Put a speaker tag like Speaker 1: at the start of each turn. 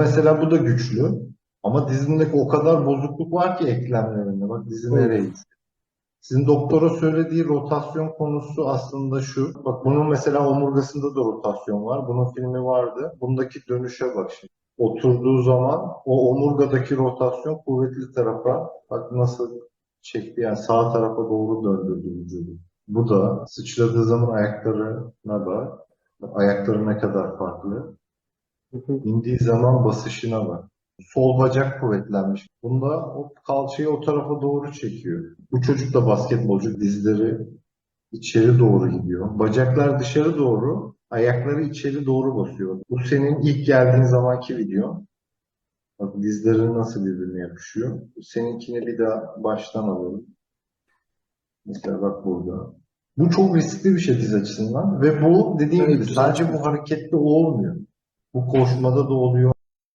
Speaker 1: Mesela bu da güçlü. Ama dizindeki o kadar bozukluk var ki eklemlerinde. Bak dizi
Speaker 2: Evet.
Speaker 1: nereye gitti. Sizin doktora söylediği rotasyon konusu aslında şu. Bak bunun mesela omurgasında da rotasyon var. Bunun filmi vardı. Bundaki dönüşe bak şimdi. Oturduğu zaman o omurgadaki rotasyon kuvvetli tarafa bak nasıl çekti yani sağ tarafa doğru döndürdü vücudu. Bu da sıçradığı zaman ayaklarına bak. Ayakları ne kadar farklı. İndiği zaman basışına bak. Sol bacak kuvvetlenmiş. Bunda o kalçayı o tarafa doğru çekiyor. Bu çocuk da basketbolcu dizleri içeri doğru gidiyor. Bacaklar dışarı doğru, ayakları içeri doğru basıyor. Bu senin ilk geldiğin zamanki video. Bak dizlerin nasıl birbirine yapışıyor. Seninkini bir daha baştan alalım. Mesela bak burada. Bu çok riskli bir şey diz açısından ve bu dediğim
Speaker 2: Evet,
Speaker 1: gibi sadece bu harekette olmuyor. Bu koşmada da oluyor,